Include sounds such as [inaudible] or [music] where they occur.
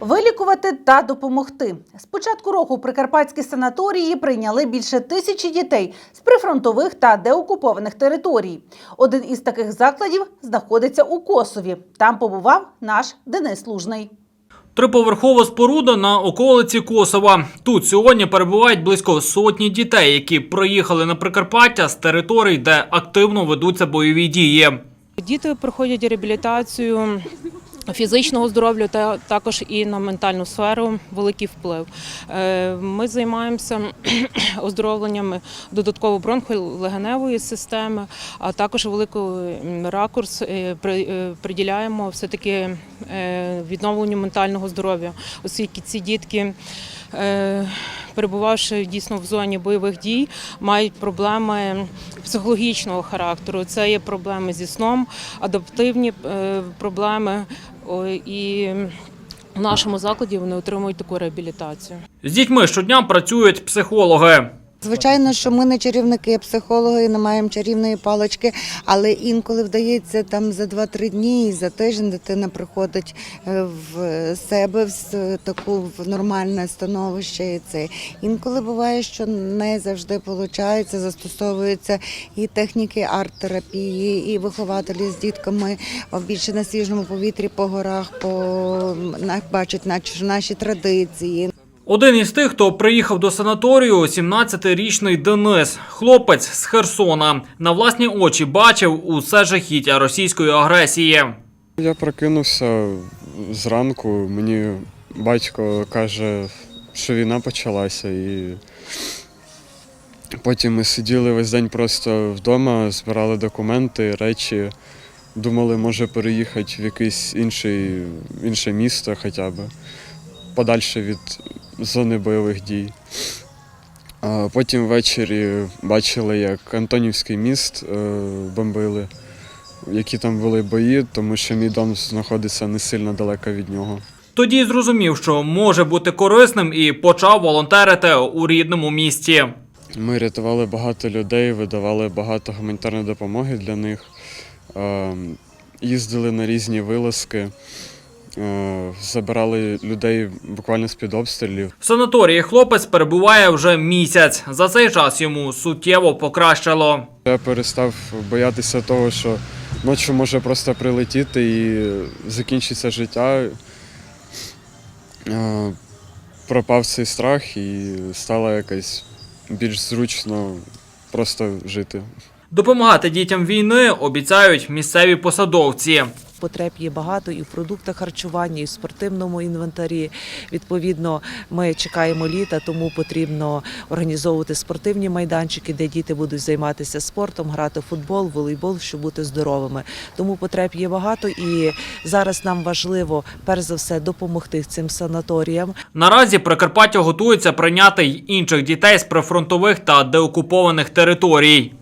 Вилікувати та допомогти. З початку року прикарпатські санаторії прийняли більше тисячі дітей з прифронтових та деокупованих територій. Один із таких закладів знаходиться у Косові. Там побував наш Денис Лужний. Триповерхова споруда на околиці Косова. Тут сьогодні перебувають близько сотні дітей, які приїхали на Прикарпаття з територій, де активно ведуться бойові дії. Діти проходять реабілітацію фізичного здоров'я та також і на ментальну сферу великий вплив. Е, Ми займаємося [clears throat] оздоровленнями додатково бронхолегеневої системи, а також великий ракурс е, е, приділяємо все-таки е, відновленню ментального здоров'я, оскільки ці дітки. Перебувавши дійсно в зоні бойових дій, мають проблеми психологічного характеру. Це є проблеми зі сном, адаптивні проблеми. І в нашому закладі вони отримують таку реабілітацію. З дітьми щодня працюють психологи. Звичайно, що ми не чарівники, психологи, не маємо чарівної палички, але інколи вдається там за 2-3 дні і за тиждень дитина приходить е, в себе в таку в нормальне становище. І це інколи буває, що не завжди виходить, застосовуються і техніки арт-терапії, і вихователі з дітками більше на свіжому повітрі по горах, по бачать наші традиції. Один із тих, хто приїхав до санаторію, 17-річний Денис, хлопець з Херсона. На власні очі бачив усе жахіття російської агресії. Я прокинувся зранку, мені батько каже, що війна почалася, і потім ми сиділи весь день просто вдома, збирали документи, речі, думали, може переїхати в якесь інший, інше місто хоча б, подальше від зони бойових дій. А потім ввечері бачили, як Антонівський міст е, бомбили які там були бої, тому що мій дом знаходиться не сильно далеко від нього. Тоді зрозумів, що може бути корисним, і почав волонтерити у рідному місті. Ми рятували багато людей, видавали багато гуманітарної допомоги для них, е, їздили на різні вилазки, забирали людей буквально з-під обстрілів. В санаторії хлопець перебуває вже місяць. За цей час йому суттєво покращило. Я перестав боятися того, що ночі може просто прилетіти і закінчиться життя. Е, Пропав цей страх і стало якось більш зручно просто жити. Допомагати дітям війни обіцяють місцеві посадовці. Потреб є багато і в продуктах харчування, і в спортивному інвентарі. Відповідно, ми чекаємо літа, тому потрібно організовувати спортивні майданчики, де діти будуть займатися спортом, грати в футбол, волейбол, щоб бути здоровими. Тому потреб є багато, і зараз нам важливо перш за все допомогти цим санаторіям. Наразі Прикарпаття готується прийняти й інших дітей з прифронтових та деокупованих територій.